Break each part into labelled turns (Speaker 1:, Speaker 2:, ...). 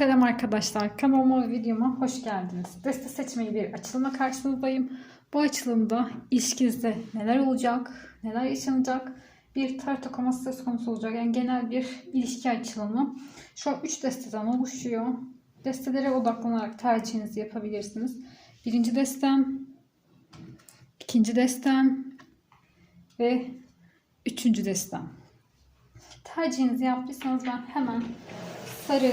Speaker 1: Selam arkadaşlar. Kanalıma ve videoma hoş geldiniz. Deste seçmeli bir açılıma karşınızdayım. Bu açılımda ilişkinizde neler olacak, neler yaşanacak bir tarot okuması söz konusu olacak. Yani genel bir ilişki açılımı. Şu an 3 desteden oluşuyor. Destelere odaklanarak tercihinizi yapabilirsiniz. Birinci destem, ikinci destem ve üçüncü destem. Tercihinizi yaptıysanız ben hemen sarı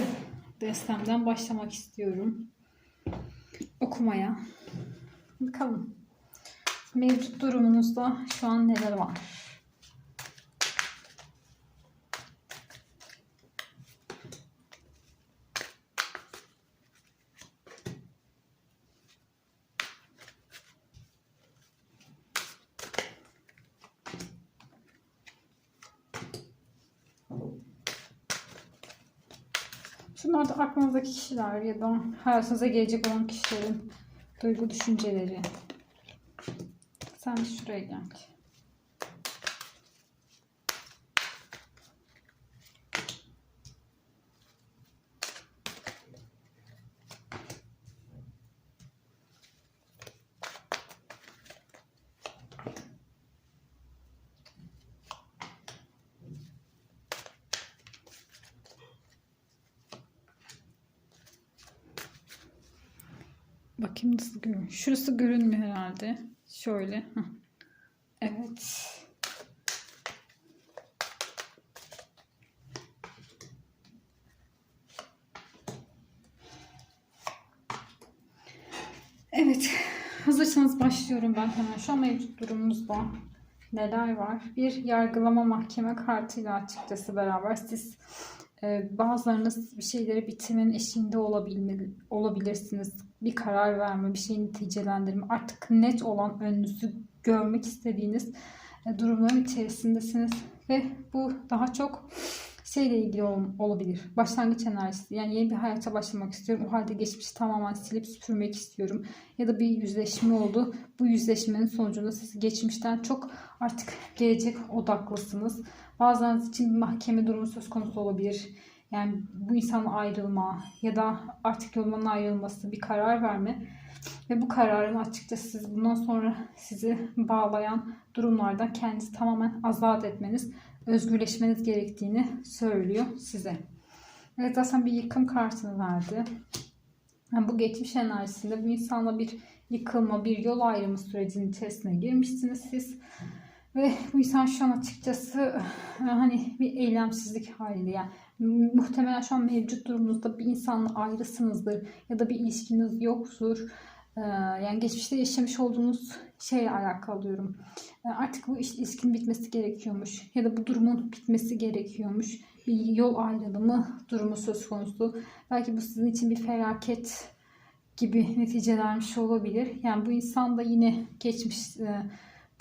Speaker 1: destemden başlamak istiyorum. Okumaya. Bakalım. Mevcut durumunuzda şu an neler var? Şunlar da aklınızdaki kişiler ya da hayatınıza gelecek olan kişilerin duygu düşünceleri. Sen de şuraya gel. Bakayım nasıl görünüyor. Şurası görünmüyor herhalde. Şöyle. Evet. Evet. Hazırsanız başlıyorum ben hemen. Şu an mevcut durumunuzda neler var? Bir yargılama mahkeme kartıyla açıkçası beraber siz e, bazılarınız bir şeyleri bitirmenin eşiğinde olabilirsiniz. Bir karar verme, bir şeyin neticelendirme. Artık net olan önünüzü görmek istediğiniz e, durumların içerisindesiniz. Ve bu daha çok şeyle ilgili ol, olabilir. Başlangıç enerjisi. Yani yeni bir hayata başlamak istiyorum. O halde geçmişi tamamen silip süpürmek istiyorum. Ya da bir yüzleşme oldu. Bu yüzleşmenin sonucunda siz geçmişten çok artık gelecek odaklısınız. Bazılarınız için bir mahkeme durumu söz konusu olabilir. Yani bu insanla ayrılma ya da artık yolundan ayrılması, bir karar verme. Ve bu kararın açıkçası siz bundan sonra sizi bağlayan durumlardan kendinizi tamamen azat etmeniz, özgürleşmeniz gerektiğini söylüyor size. Evet zaten bir yıkım kartını verdi. Yani bu geçmiş enerjisinde bu insanla bir yıkılma, bir yol ayrımı sürecinin içerisine girmişsiniz siz. Ve bu insan şu an açıkçası hani bir eylemsizlik halinde yani muhtemelen şu an mevcut durumunuzda bir insanla ayrısınızdır ya da bir ilişkiniz yoktur. Yani geçmişte yaşamış olduğunuz şeyle alakalı diyorum. Artık bu ilişkinin bitmesi gerekiyormuş ya da bu durumun bitmesi gerekiyormuş. Bir yol ayrılımı durumu söz konusu. Belki bu sizin için bir felaket gibi neticelenmiş olabilir. Yani bu insan da yine geçmiş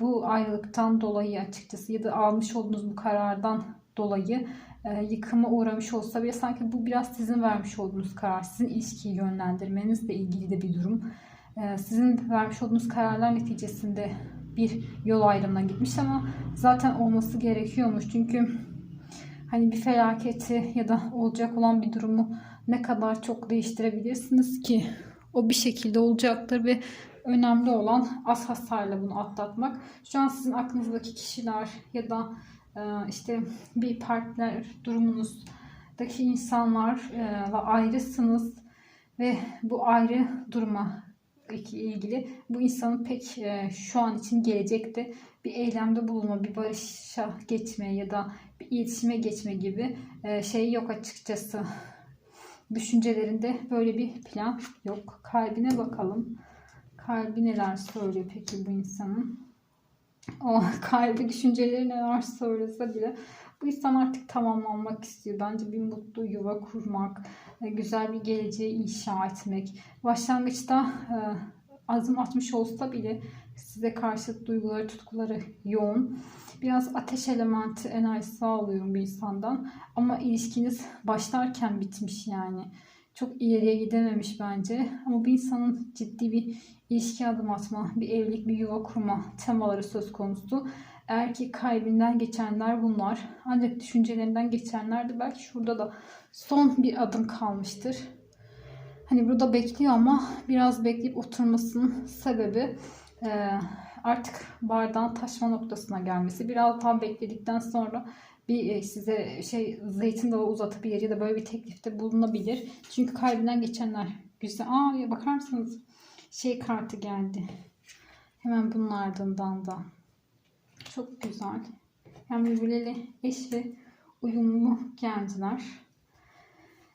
Speaker 1: bu ayrılıktan dolayı açıkçası ya da almış olduğunuz bu karardan dolayı e, yıkıma uğramış olsa bile sanki bu biraz sizin vermiş olduğunuz karar, sizin ilişkiyi yönlendirmenizle ilgili de bir durum. E, sizin vermiş olduğunuz kararlar neticesinde bir yol ayrımına gitmiş ama zaten olması gerekiyormuş. Çünkü hani bir felaketi ya da olacak olan bir durumu ne kadar çok değiştirebilirsiniz ki o bir şekilde olacaktır ve önemli olan az hasarla bunu atlatmak. Şu an sizin aklınızdaki kişiler ya da işte bir partner durumunuzdaki insanlarla ayrısınız ve bu ayrı duruma ilgili bu insanın pek e, şu an için gelecekte bir eylemde bulunma, bir barışa geçme ya da bir iletişime geçme gibi e, şey yok açıkçası. Düşüncelerinde böyle bir plan yok. Kalbine bakalım. Kalbi neler söylüyor peki bu insanın? O kalbi düşünceleri neler söylese bile bu insan artık tamamlanmak istiyor. Bence bir mutlu yuva kurmak, e, güzel bir geleceği inşa etmek. Başlangıçta e, adım atmış olsa bile size karşı duyguları, tutkuları yoğun. Biraz ateş elementi enerjisi alıyorum bir insandan. Ama ilişkiniz başlarken bitmiş yani çok ileriye gidememiş bence. Ama bu insanın ciddi bir ilişki adım atma, bir evlilik, bir yuva kurma temaları söz konusu. Eğer ki kalbinden geçenler bunlar. Ancak düşüncelerinden geçenler de belki şurada da son bir adım kalmıştır. Hani burada bekliyor ama biraz bekleyip oturmasının sebebi e, artık bardağın taşma noktasına gelmesi. Biraz daha bekledikten sonra bir e, size şey zeytin dağı uzatabilir ya da böyle bir teklifte bulunabilir. Çünkü kalbinden geçenler güzel. Aa bakar mısınız? Şey kartı geldi. Hemen bunun ardından da. Çok güzel. Yani birbirleriyle eş ve uyumlu geldiler.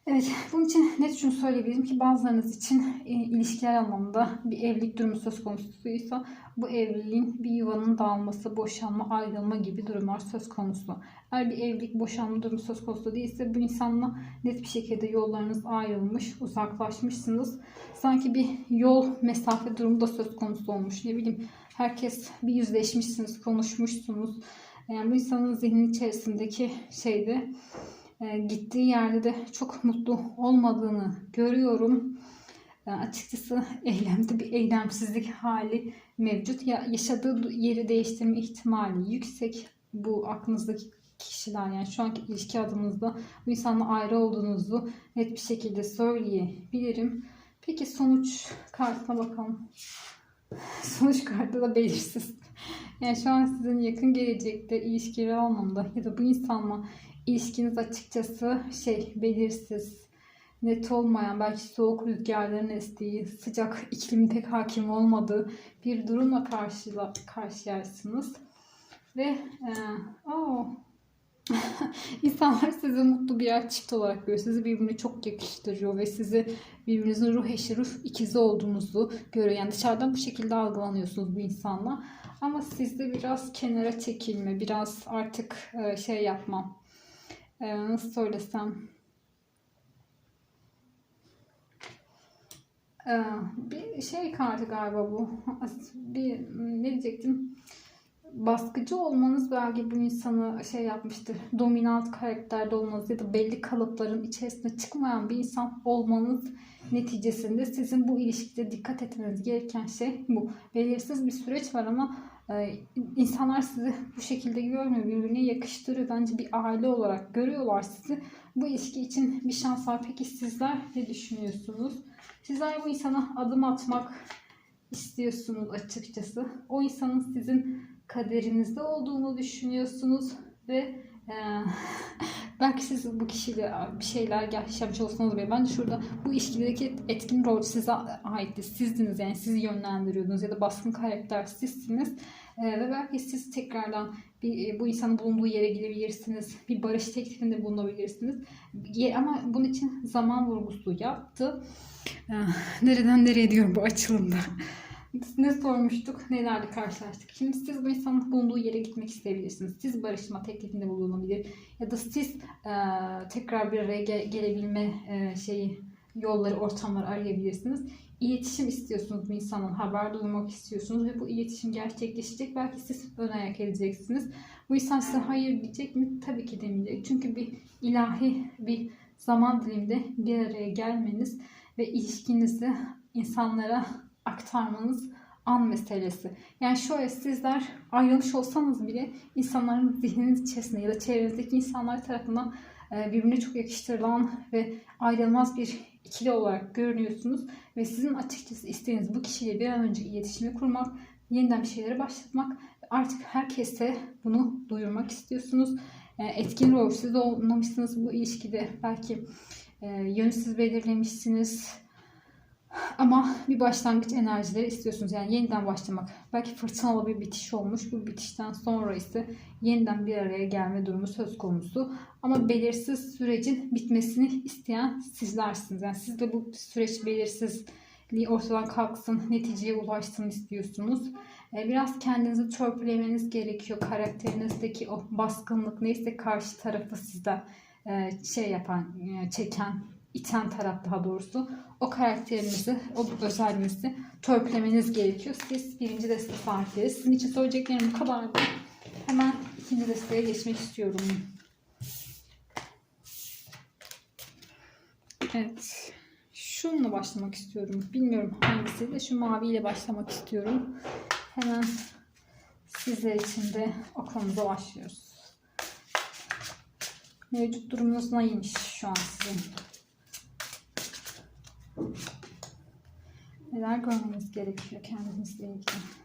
Speaker 1: Evet, bunun için net şunu söyleyebilirim ki bazılarınız için e, ilişkiler anlamında bir evlilik durumu söz konusuysa bu evliliğin bir yuvanın dağılması, boşanma, ayrılma gibi durumlar söz konusu. Eğer bir evlilik, boşanma durumu söz konusu değilse bu insanla net bir şekilde yollarınız ayrılmış, uzaklaşmışsınız. Sanki bir yol, mesafe durumu da söz konusu olmuş. Ne bileyim herkes bir yüzleşmişsiniz, konuşmuşsunuz. Yani bu insanın zihnin içerisindeki şeyde gittiği yerde de çok mutlu olmadığını görüyorum. E, açıkçası eylemde bir eylemsizlik hali mevcut. Ya yaşadığı yeri değiştirme ihtimali yüksek. Bu aklınızdaki kişiler yani şu anki ilişki adımınızda bu insanla ayrı olduğunuzu net bir şekilde söyleyebilirim. Peki sonuç kartına bakalım. Sonuç kartı da belirsiz. Yani şu an sizin yakın gelecekte ilişkiler anlamda ya da bu insanla ilişkiniz açıkçası şey belirsiz, net olmayan, belki soğuk rüzgarların estiği, sıcak iklimin pek hakim olmadığı bir durumla karşıla, karşıyarsınız. Ve e, o insanlar sizi mutlu birer çift olarak görüyor. Sizi birbirine çok yakıştırıyor ve sizi birbirinizin ruh eşi, ruh ikizi olduğunuzu görüyor. Yani dışarıdan bu şekilde algılanıyorsunuz bu insanla. Ama sizde biraz kenara çekilme, biraz artık e, şey yapmam, ee, nasıl söylesem? Ee, bir şey kartı galiba bu. Bir ne diyecektim? Baskıcı olmanız belki bu insanı şey yapmıştır dominant karakterde olmanız ya da belli kalıpların içerisinde çıkmayan bir insan olmanız neticesinde sizin bu ilişkide dikkat etmeniz gereken şey bu. Belirsiz bir süreç var ama insanlar sizi bu şekilde görmüyor, birbirine yakıştırıyor. Bence bir aile olarak görüyorlar sizi. Bu ilişki için bir şans var. Peki sizler ne düşünüyorsunuz? Sizler bu insana adım atmak istiyorsunuz açıkçası. O insanın sizin kaderinizde olduğunu düşünüyorsunuz ve e, belki siz bu kişiyle bir şeyler yaşamış olsanız bile bence şurada bu ilişkideki etkin rol size aitti. Sizdiniz yani sizi yönlendiriyordunuz ya da baskın karakter sizsiniz. Ee, ve belki siz tekrardan bir, e, bu insanın bulunduğu yere gidebilirsiniz. Bir barış teklifinde bulunabilirsiniz. Ama bunun için zaman vurgusu yaptı. Ee, nereden nereye diyor bu açılımda. Ne sormuştuk, nelerle karşılaştık. Şimdi siz bu insanın bulunduğu yere gitmek isteyebilirsiniz. Siz barışma teklifinde bulunabilir. Ya da siz e, tekrar bir araya gel- gelebilme e, şeyi yolları, ortamları arayabilirsiniz iletişim istiyorsunuz bu insanın, haber duymak istiyorsunuz ve bu iletişim gerçekleşecek. Belki siz ön ayak edeceksiniz. Bu insan size hayır diyecek mi? Tabii ki demeyecek. Çünkü bir ilahi bir zaman diliminde bir araya gelmeniz ve ilişkinizi insanlara aktarmanız an meselesi. Yani şöyle sizler ayrılmış olsanız bile insanların zihniniz içerisinde ya da çevrenizdeki insanlar tarafından e, birbirine çok yakıştırılan ve ayrılmaz bir ikili olarak görünüyorsunuz ve sizin açıkçası isteğiniz bu kişiyle bir an önce iletişimi kurmak, yeniden bir şeyleri başlatmak artık herkese bunu duyurmak istiyorsunuz. E, etkin rol siz olmamışsınız bu ilişkide belki e, yönü belirlemişsiniz ama bir başlangıç enerjileri istiyorsunuz. Yani yeniden başlamak. Belki fırtınalı bir bitiş olmuş. Bu bitişten sonra ise yeniden bir araya gelme durumu söz konusu. Ama belirsiz sürecin bitmesini isteyen sizlersiniz. Yani siz de bu süreç belirsizliği ortadan kalksın, neticeye ulaşsın istiyorsunuz. Ee, biraz kendinizi törpülemeniz gerekiyor. Karakterinizdeki o baskınlık neyse karşı tarafı sizden e, şey yapan, e, çeken iten taraf daha doğrusu o karakterinizi, o özelliğinizi törpülemeniz gerekiyor. Siz birinci deste sahipleri. Sizin için söyleyeceklerim bu kadardı. Hemen ikinci desteye geçmek istiyorum. Evet. Şununla başlamak istiyorum. Bilmiyorum hangisiyle. Şu maviyle başlamak istiyorum. Hemen Sizler için de okulumuza başlıyoruz. Mevcut durumunuz neymiş şu an sizin? Neler görmeniz gerekiyor kendinizle ilgili?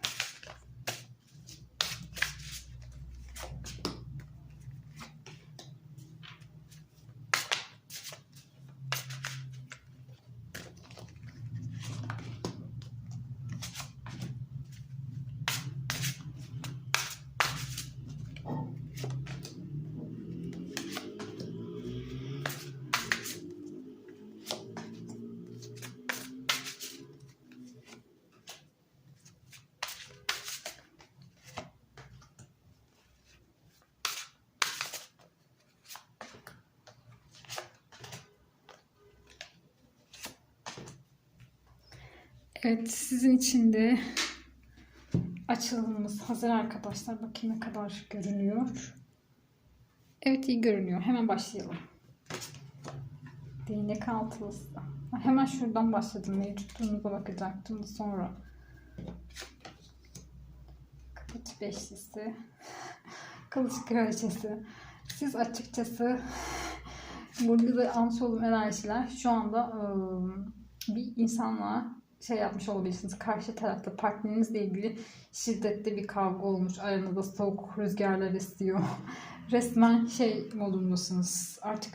Speaker 1: Evet, sizin için de açılımımız hazır arkadaşlar. Bakayım ne kadar görünüyor. Evet, iyi görünüyor. Hemen başlayalım. Değnek altılısı. Hemen şuradan başladım. Durumuza bakacaktım da sonra. Kılıç beşlisi. Kılıç kraliçesi. Siz açıkçası burada da almış olduğum enerjiler şu anda ıı, bir insanla şey yapmış olabilirsiniz. Karşı tarafta partnerinizle ilgili şiddetli bir kavga olmuş. Aranızda soğuk rüzgarlar esiyor. Resmen şey modundasınız. Artık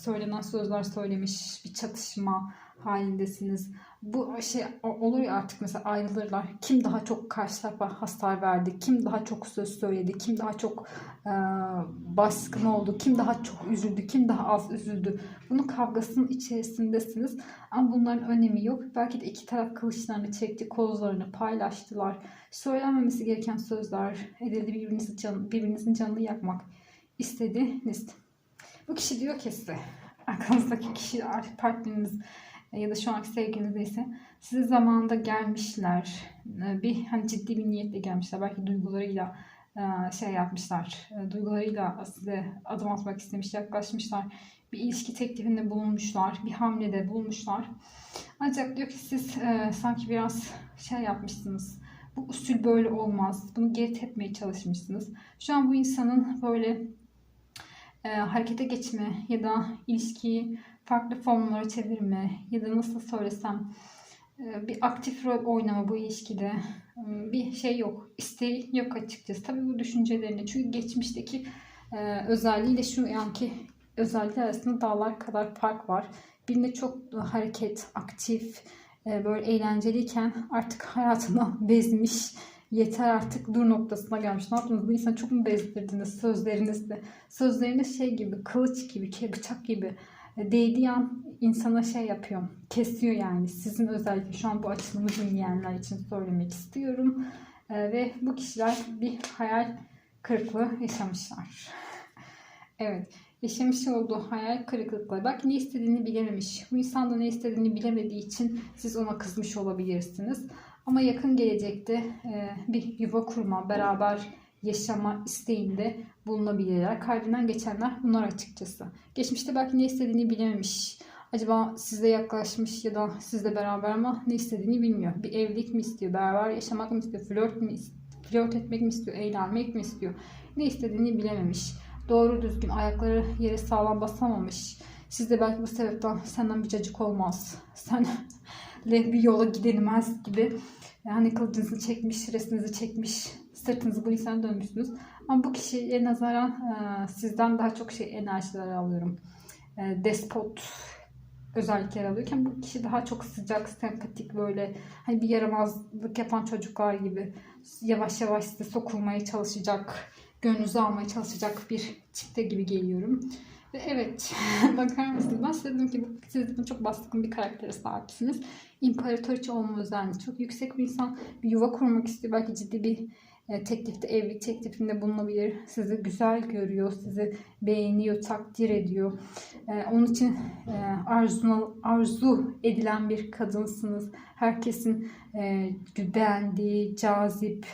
Speaker 1: söylenen sözler söylemiş bir çatışma halindesiniz. Bu şey o- olur ya artık mesela ayrılırlar. Kim daha çok karşı tarafa hasar verdi? Kim daha çok söz söyledi? Kim daha çok e, baskın oldu? Kim daha çok üzüldü? Kim daha az üzüldü? Bunun kavgasının içerisindesiniz. Ama bunların önemi yok. Belki de iki taraf kılıçlarını çekti, kozlarını paylaştılar. Söylenmemesi gereken sözler, edildi birbirinizin, can, birbirinizin canını yakmak istediniz. Bu kişi diyor ki size, aklınızdaki kişi artık partneriniz ya da şu anki sevgiliniz size zamanında gelmişler. Ee, Bir hani ciddi bir niyetle gelmişler. Belki duygularıyla e, şey yapmışlar. e, Duygularıyla size adım atmak istemiş, yaklaşmışlar. Bir ilişki teklifinde bulunmuşlar. Bir hamlede bulmuşlar. Ancak diyor ki siz e, sanki biraz şey yapmışsınız. Bu usul böyle olmaz. Bunu geri tepmeye çalışmışsınız. Şu an bu insanın böyle harekete geçme ya da ilişkiyi farklı formlara çevirme ya da nasıl söylesem e, bir aktif rol oynama bu ilişkide e, bir şey yok. İsteği yok açıkçası. Tabii bu düşüncelerinde çünkü geçmişteki e, özelliğiyle şu anki özelliği arasında dağlar kadar fark var. Birinde çok hareket, aktif, böyle eğlenceliyken artık hayatına bezmiş, yeter artık dur noktasına gelmiş. Ne yaptınız? Bu insanı çok mu bezdirdiniz sözlerinizle? Sözleriniz şey gibi, kılıç gibi, bıçak gibi değdiği an insana şey yapıyor, kesiyor yani. Sizin özellikle şu an bu açılımı dinleyenler için söylemek istiyorum. E, ve bu kişiler bir hayal kırıklığı yaşamışlar. Evet, yaşamış olduğu hayal kırıklıkları. Belki ne istediğini bilememiş. Bu insan da ne istediğini bilemediği için siz ona kızmış olabilirsiniz. Ama yakın gelecekte e, bir yuva kurma, beraber yaşama isteğinde bulunabilirler. Kalbinden geçenler bunlar açıkçası. Geçmişte belki ne istediğini bilememiş. Acaba size yaklaşmış ya da sizle beraber ama ne istediğini bilmiyor. Bir evlilik mi istiyor, beraber yaşamak mı istiyor, flört mü is- flört etmek mi istiyor, eğlenmek mi istiyor? Ne istediğini bilememiş. Doğru düzgün ayakları yere sağlam basamamış. Siz de belki bu sebepten senden bir cacık olmaz. Senle bir yola gidilmez gibi. Yani kılıcınızı çekmiş, resminizi çekmiş, sırtınızı bu insana dönmüşsünüz. Ama bu kişiye nazaran e, sizden daha çok şey enerjiler alıyorum. E, despot özellikler alıyorken bu kişi daha çok sıcak, sempatik böyle hani bir yaramazlık yapan çocuklar gibi yavaş yavaş size sokulmaya çalışacak, gönlünüzü almaya çalışacak bir çifte gibi geliyorum. Ve evet bakar mısınız? Ben size dedim ki siz de çok baskın bir karaktere sahipsiniz. İmparatoriçe olma özelliği çok yüksek bir insan. Bir yuva kurmak istiyor. Belki ciddi bir teklifte, evlilik teklifinde bulunabilir. Sizi güzel görüyor, sizi beğeniyor, takdir ediyor. E, onun için e, arzuna, arzu edilen bir kadınsınız. Herkesin e, beğendiği, cazip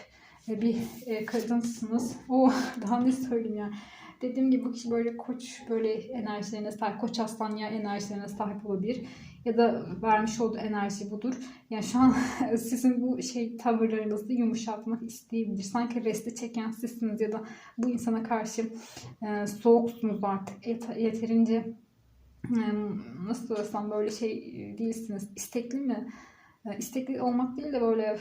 Speaker 1: e, bir e, kadınsınız. O daha ne söyleyeyim yani. Dediğim gibi bu kişi böyle koç böyle enerjilerine sahip, koç aslan ya enerjilerine sahip olabilir. Ya da vermiş olduğu enerji budur. Yani şu an sizin bu şey tavırlarınızı yumuşatmak isteyebilir. Sanki resti çeken sizsiniz ya da bu insana karşı e, soğuksunuz artık. Yet- yeterince e, nasıl desem böyle şey değilsiniz. İstekli mi? E, istekli olmak değil de böyle e,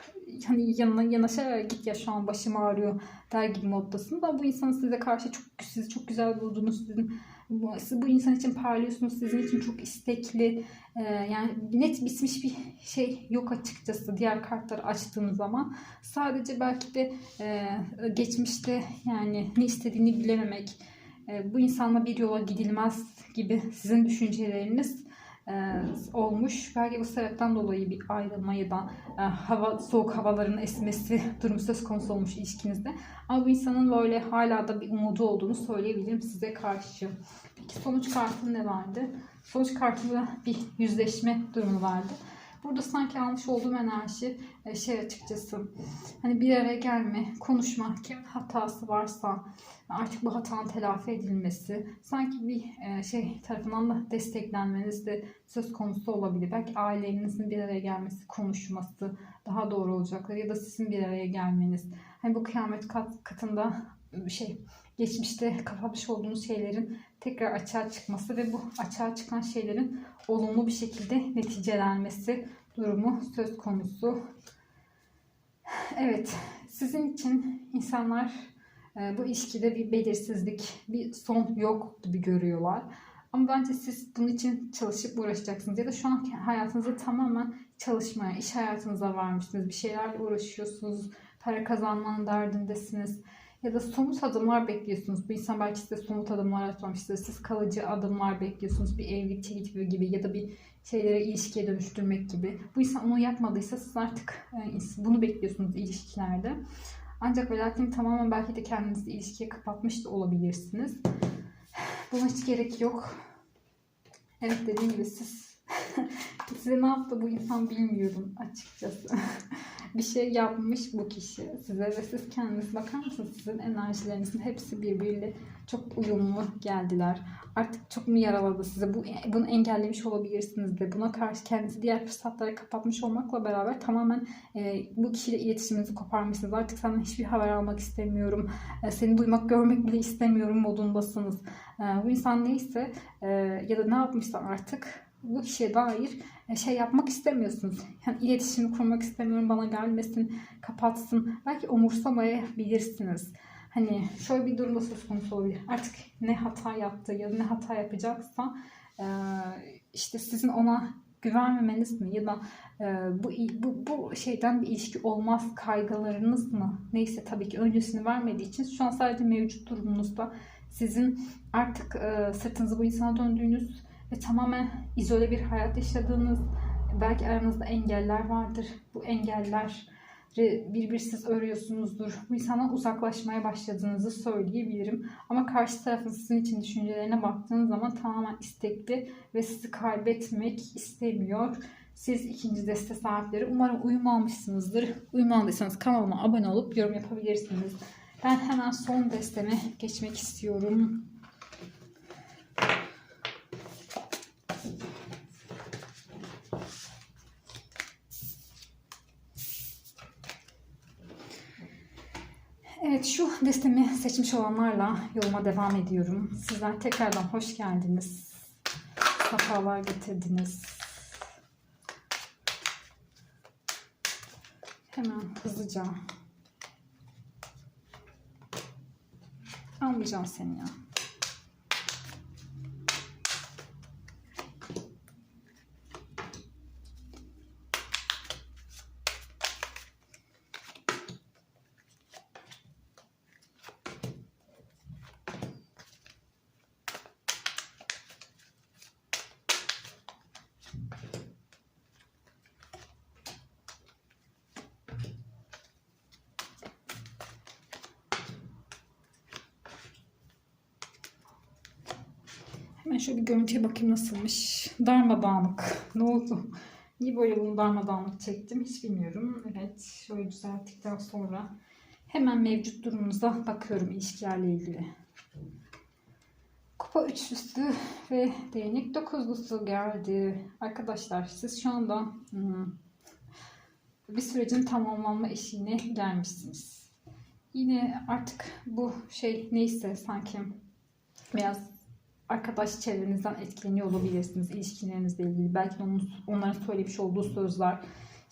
Speaker 1: hani yanına yanaşarak git ya şu an başım ağrıyor der gibi moddasınız. Ama bu insanın size karşı çok sizi çok güzel bulduğunuz sizin bu, bu insan için parlıyorsunuz. Sizin için çok istekli. e, yani net bitmiş bir şey yok açıkçası diğer kartları açtığım zaman. Sadece belki de e, geçmişte yani ne istediğini bilememek, e, bu insanla bir yola gidilmez gibi sizin düşünceleriniz olmuş. Belki bu sebepten dolayı bir ayrılma ya da e, hava soğuk havaların esmesi durumu söz konusu olmuş ilişkinizde. Ama bu insanın böyle hala da bir umudu olduğunu söyleyebilirim size karşı. Peki sonuç kartı ne vardı? Sonuç kartında bir yüzleşme durumu vardı. Burada sanki almış olduğum enerji e, şey açıkçası hani bir araya gelme, konuşma, kimin hatası varsa artık bu hatanın telafi edilmesi, sanki bir e, şey tarafından da desteklenmeniz de söz konusu olabilir. Belki ailenizin bir araya gelmesi, konuşması daha doğru olacaktır ya da sizin bir araya gelmeniz. Hani bu kıyamet kat, katında bir şey geçmişte kapatmış olduğunuz şeylerin tekrar açığa çıkması ve bu açığa çıkan şeylerin olumlu bir şekilde neticelenmesi durumu söz konusu. Evet, sizin için insanlar e, bu ilişkide bir belirsizlik, bir son yok gibi görüyorlar. Ama bence siz bunun için çalışıp uğraşacaksınız. Ya da şu anki hayatınızı tamamen çalışmaya, iş hayatınıza varmışsınız. Bir şeylerle uğraşıyorsunuz. Para kazanmanın derdindesiniz. Ya da somut adımlar bekliyorsunuz. Bu insan belki size somut adımlar atmamıştır. Siz kalıcı adımlar bekliyorsunuz. Bir evlilik teklif gibi ya da bir şeylere ilişkiye dönüştürmek gibi. Bu insan onu yapmadıysa siz artık e, bunu bekliyorsunuz ilişkilerde. Ancak ve lakin tamamen belki de kendinizi ilişkiye kapatmış da olabilirsiniz. Buna hiç gerek yok. Evet dediğim gibi siz size ne yaptı bu insan bilmiyorum açıkçası. bir şey yapmış bu kişi size ve siz kendiniz bakar mısınız? Sizin enerjilerinizin hepsi birbiriyle çok uyumlu geldiler. Artık çok mu yaraladı size? Bu, bunu engellemiş olabilirsiniz de. Buna karşı kendinizi diğer fırsatlara kapatmış olmakla beraber tamamen e, bu kişiyle iletişiminizi koparmışsınız. Artık senden hiçbir haber almak istemiyorum. E, seni duymak, görmek bile istemiyorum modundasınız. E, bu insan neyse e, ya da ne yapmışsa artık bu kişiye dair e, şey yapmak istemiyorsunuz. Yani iletişimi kurmak istemiyorum, bana gelmesin, kapatsın. Belki umursamayabilirsiniz. Hani şöyle bir durumda söz konusu olabilir. Artık ne hata yaptı ya da ne hata yapacaksa e, işte sizin ona güvenmemeniz mi ya da e, bu, bu, bu şeyden bir ilişki olmaz kaygılarınız mı? Neyse tabii ki öncesini vermediği için şu an sadece mevcut durumunuzda sizin artık sırtınızı bu insana döndüğünüz ve tamamen izole bir hayat yaşadığınız, belki aranızda engeller vardır. Bu engeller birbirsiz örüyorsunuzdur. Bu insandan uzaklaşmaya başladığınızı söyleyebilirim. Ama karşı tarafın sizin için düşüncelerine baktığınız zaman tamamen istekli ve sizi kaybetmek istemiyor. Siz ikinci deste sahipleri umarım uyum almışsınızdır. Uyum aldıysanız kanalıma abone olup yorum yapabilirsiniz. Ben hemen son desteme geçmek istiyorum. Evet şu destemi seçmiş olanlarla yoluma devam ediyorum. Sizler tekrardan hoş geldiniz. Safalar getirdiniz. Hemen hızlıca almayacağım seni ya. Hemen şöyle bir görüntüye bakayım nasılmış. Darmadağınık. Ne oldu? Niye böyle bunu darmadağınık çektim hiç bilmiyorum. Evet şöyle düzelttikten sonra hemen mevcut durumunuza bakıyorum ilişkilerle ilgili. Kupa üçlüsü ve değnek dokuzlusu geldi. Arkadaşlar siz şu anda hmm, bir sürecin tamamlanma eşiğine gelmişsiniz. Yine artık bu şey neyse sanki biraz arkadaş çevrenizden etkileniyor olabilirsiniz ilişkilerinizle ilgili. Belki onun, onların söylemiş olduğu sözler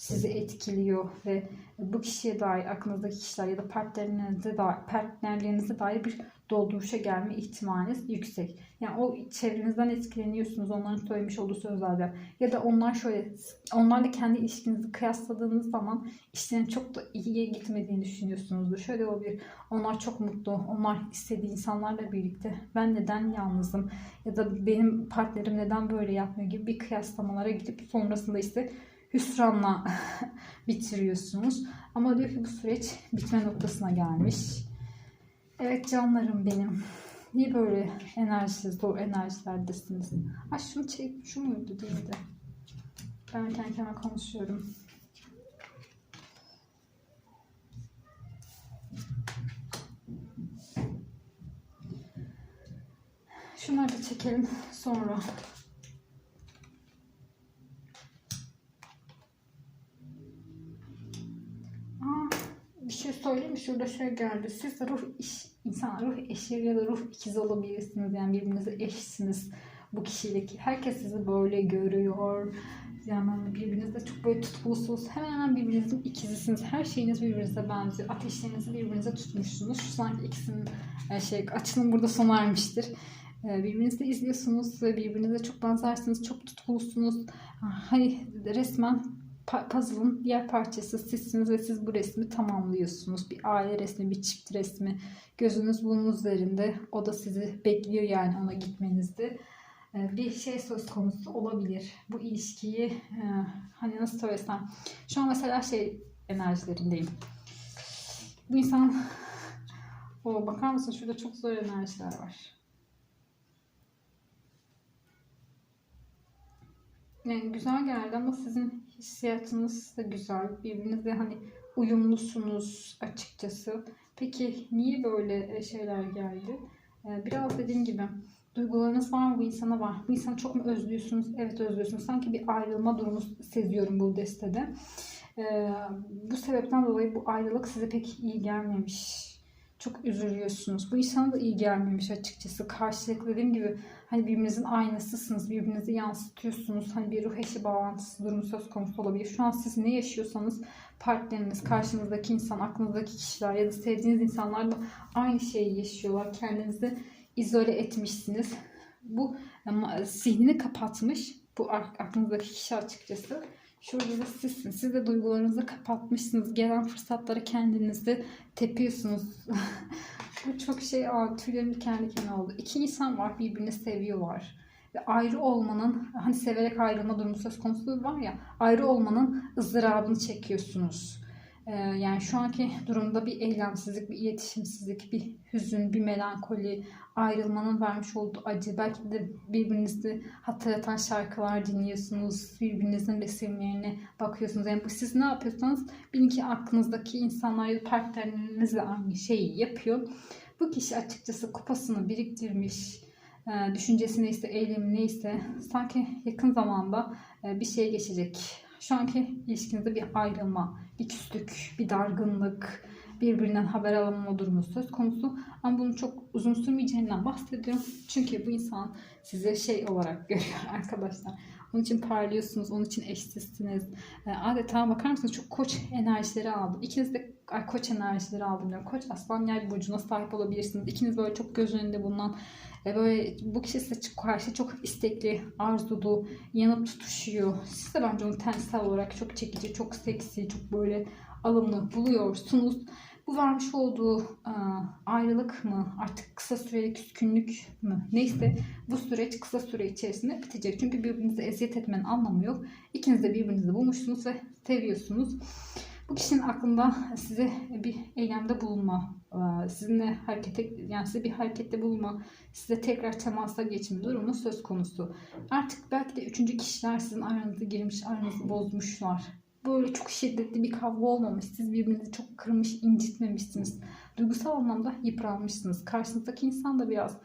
Speaker 1: sizi etkiliyor ve bu kişiye dair aklınızdaki kişiler ya da partnerlerinize dair, partnerlerinize dair bir dolduruşa gelme ihtimaliniz yüksek. Yani o çevrenizden etkileniyorsunuz onların söylemiş olduğu sözlerden ya da onlar şöyle onlarla kendi ilişkinizi kıyasladığınız zaman işlerin çok da iyiye gitmediğini düşünüyorsunuzdur. Şöyle olabilir. Onlar çok mutlu. Onlar istediği insanlarla birlikte. Ben neden yalnızım? Ya da benim partnerim neden böyle yapmıyor gibi bir kıyaslamalara gidip sonrasında ise hüsranla bitiriyorsunuz. Ama diyor ki bu süreç bitme noktasına gelmiş. Evet canlarım benim. Niye böyle enerjisiz, zor enerjilerdesiniz? Ay şunu çek, şu muydu değildi. Ben kendi kendime konuşuyorum. Şunları da çekelim sonra. Bir şey söyleyeyim mi? Şurada şey geldi. Siz de ruh iş, insan ruh eşi ya da ruh ikizi olabilirsiniz. Yani birbirinize eşsiniz bu kişiyle. Herkes sizi böyle görüyor. Yani birbirinizle çok böyle tutkulusunuz. Hemen hemen birbirinizin ikizisiniz. Her şeyiniz birbirinize benziyor. Ateşlerinizi birbirinize tutmuşsunuz. Şu sanki ikisinin e, şey açılım burada sona ermiştir. E, Birbirinizi izliyorsunuz ve birbirinize çok benzersiniz. Çok tutkulusunuz. Hani resmen puzzle'ın diğer parçası sizsiniz ve siz bu resmi tamamlıyorsunuz. Bir aile resmi, bir çift resmi. Gözünüz bunun üzerinde. O da sizi bekliyor yani ona gitmenizde. Ee, Bir şey söz konusu olabilir. Bu ilişkiyi e, hani nasıl söylesem. Şu an mesela şey enerjilerindeyim. Bu insan o bakar mısın şurada çok zor enerjiler var. Yani güzel geldi ama sizin hissiyatınız da güzel. Birbirinizle hani uyumlusunuz açıkçası. Peki niye böyle e, şeyler geldi? Ee, Biraz dediğim gibi duygularınız var mı bu insana var. Bu insanı çok mu özlüyorsunuz? Evet özlüyorsunuz. Sanki bir ayrılma durumu seziyorum bu destede. Ee, Bu sebepten dolayı bu ayrılık size pek iyi gelmemiş. Çok üzülüyorsunuz. Bu insana da iyi gelmemiş açıkçası. Karşılıklı dediğim gibi hani birbirinizin aynasısınız. Birbirinizi yansıtıyorsunuz. Hani bir ruh eşi bağlantısı durumu söz konusu olabilir. Şu an siz ne yaşıyorsanız partneriniz, karşınızdaki insan, aklınızdaki kişiler ya da sevdiğiniz insanlar da aynı şeyi yaşıyorlar. Kendinizi izole etmişsiniz. Bu ama zihnini kapatmış. Bu aklınızdaki kişi açıkçası. Şurada da sizsiniz. Siz de duygularınızı kapatmışsınız. Gelen fırsatları kendinizde tepiyorsunuz. Bu çok şey, aa, tüylerim diken diken oldu. İki insan var, birbirini seviyorlar. Ve ayrı olmanın, hani severek ayrılma durumu söz konusu var ya, ayrı olmanın ızdırabını çekiyorsunuz. Ee, yani şu anki durumda bir eylemsizlik, bir iletişimsizlik, bir hüzün, bir melankoli, ayrılmanın vermiş olduğu acı. Belki de birbirinizi hatırlatan şarkılar dinliyorsunuz. Birbirinizin resimlerine bakıyorsunuz. Yani bu siz ne yapıyorsanız bilin ki aklınızdaki insanlar ya da partneriniz de aynı şeyi yapıyor. Bu kişi açıkçası kupasını biriktirmiş. e, Düşüncesi neyse, eylemi neyse sanki yakın zamanda e, bir şeye geçecek. Şu anki ilişkinizde bir ayrılma, bir küslük, bir dargınlık, birbirinden haber alamama durumu söz konusu. Ama bunun çok uzun sürmeyeceğinden bahsediyorum. Çünkü bu insan sizi şey olarak görüyor arkadaşlar. Onun için parlıyorsunuz, onun için eşsizsiniz. E, Adeta bakar mısınız çok koç enerjileri aldım. İkiniz de ay, koç enerjileri aldım diyorum. Koç aslan yay burcuna sahip olabilirsiniz. İkiniz böyle çok göz önünde bulunan e, böyle bu kişi size karşı çok istekli, arzulu, yanıp tutuşuyor. Siz de bence onu tensel olarak çok çekici, çok seksi, çok böyle alımlı buluyorsunuz. Bu vermiş olduğu e, ayrılık mı, artık kısa süreli küskünlük mü neyse bu süreç kısa süre içerisinde bitecek. Çünkü birbirinize eziyet etmenin anlamı yok. İkiniz de birbirinizi bulmuşsunuz ve seviyorsunuz. Bu kişinin aklında size bir eylemde bulunma, sizinle harekete yani size bir harekette bulunma, size tekrar temasa geçme durumu söz konusu. Artık belki de üçüncü kişiler sizin aranıza girmiş, aranızı bozmuşlar. Böyle çok şiddetli bir kavga olmamış. Siz birbirinizi çok kırmış, incitmemişsiniz. Duygusal anlamda yıpranmışsınız. Karşınızdaki insan da biraz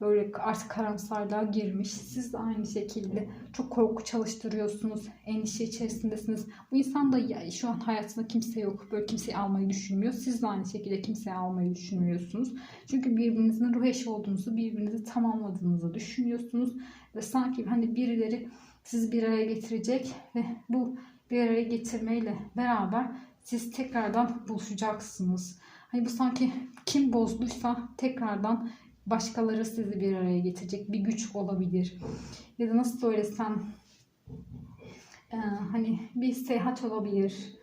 Speaker 1: böyle artık karamsarlığa girmiş. Siz de aynı şekilde çok korku çalıştırıyorsunuz. Endişe içerisindesiniz. Bu insan da ya, şu an hayatında kimse yok. Böyle kimseyi almayı düşünmüyor. Siz de aynı şekilde kimseyi almayı düşünmüyorsunuz. Çünkü birbirinizin ruh eşi olduğunuzu, birbirinizi tamamladığınızı düşünüyorsunuz. Ve sanki hani birileri sizi bir araya getirecek ve bu bir araya getirmeyle beraber siz tekrardan buluşacaksınız. Hani bu sanki kim bozduysa tekrardan başkaları sizi bir araya getirecek bir güç olabilir. Ya da nasıl söylesem e, hani bir seyahat olabilir.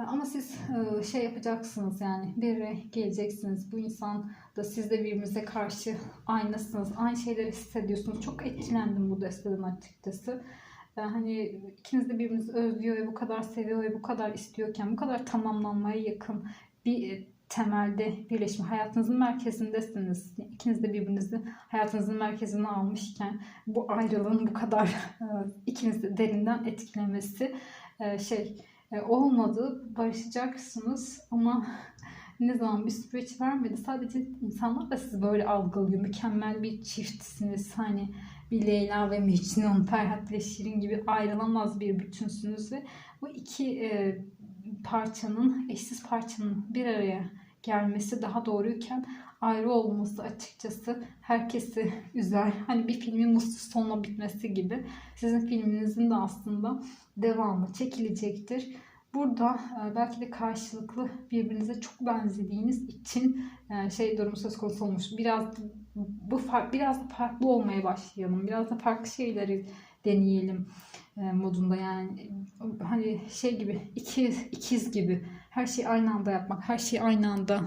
Speaker 1: E, Ama siz e, şey yapacaksınız yani bir araya geleceksiniz. Bu insan da siz de birbirinize karşı aynısınız. Aynı şeyleri hissediyorsunuz. Çok etkilendim bu desteden açıkçası. E, Hani ikiniz de birbirinizi özlüyor ve bu kadar seviyor ve bu kadar istiyorken, bu kadar tamamlanmaya yakın bir temelde birleşme hayatınızın merkezindesiniz. İkiniz de birbirinizi hayatınızın merkezine almışken bu ayrılığın bu kadar ikiniz de derinden etkilemesi e, şey e, olmadı. Barışacaksınız ama ne zaman bir süreç vermedi. Sadece insanlar da sizi böyle algılıyor. Mükemmel bir çiftsiniz. Hani bir Leyla ve Mecnun, Ferhat ve Şirin gibi ayrılamaz bir bütünsünüz ve bu iki e, parçanın, eşsiz parçanın bir araya gelmesi daha doğruyken ayrı olması açıkçası herkesi üzer. Hani bir filmin mutsuz sonla bitmesi gibi sizin filminizin de aslında devamı çekilecektir. Burada e, belki de karşılıklı birbirinize çok benzediğiniz için e, şey durumu söz konusu olmuş. Biraz bu fark, biraz da farklı olmaya başlayalım. Biraz da farklı şeyleri deneyelim e, modunda yani hani şey gibi ikiz ikiz gibi her şeyi aynı anda yapmak, her şeyi aynı anda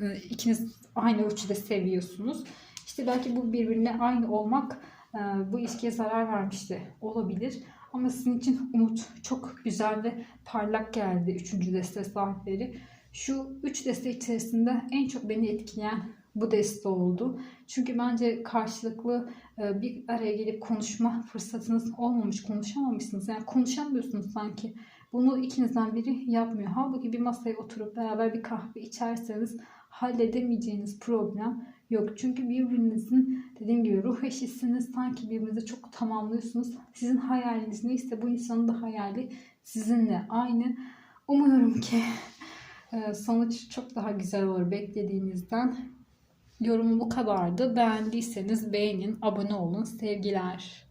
Speaker 1: e, ikiniz aynı ölçüde seviyorsunuz. İşte belki bu birbirine aynı olmak e, bu ilişkiye zarar vermişti olabilir. Ama sizin için umut çok güzel ve parlak geldi üçüncü deste sahipleri. Şu üç deste içerisinde en çok beni etkileyen bu deste oldu. Çünkü bence karşılıklı e, bir araya gelip konuşma fırsatınız olmamış, konuşamamışsınız. Yani konuşamıyorsunuz sanki. Bunu ikinizden biri yapmıyor. Halbuki bir masaya oturup beraber bir kahve içerseniz halledemeyeceğiniz problem yok. Çünkü birbirinizin dediğim gibi ruh eşisiniz. Sanki birbirinizi çok tamamlıyorsunuz. Sizin hayaliniz neyse bu insanın da hayali sizinle aynı. Umuyorum ki e, sonuç çok daha güzel olur beklediğinizden. Yorumum bu kadardı. Beğendiyseniz beğenin, abone olun. Sevgiler.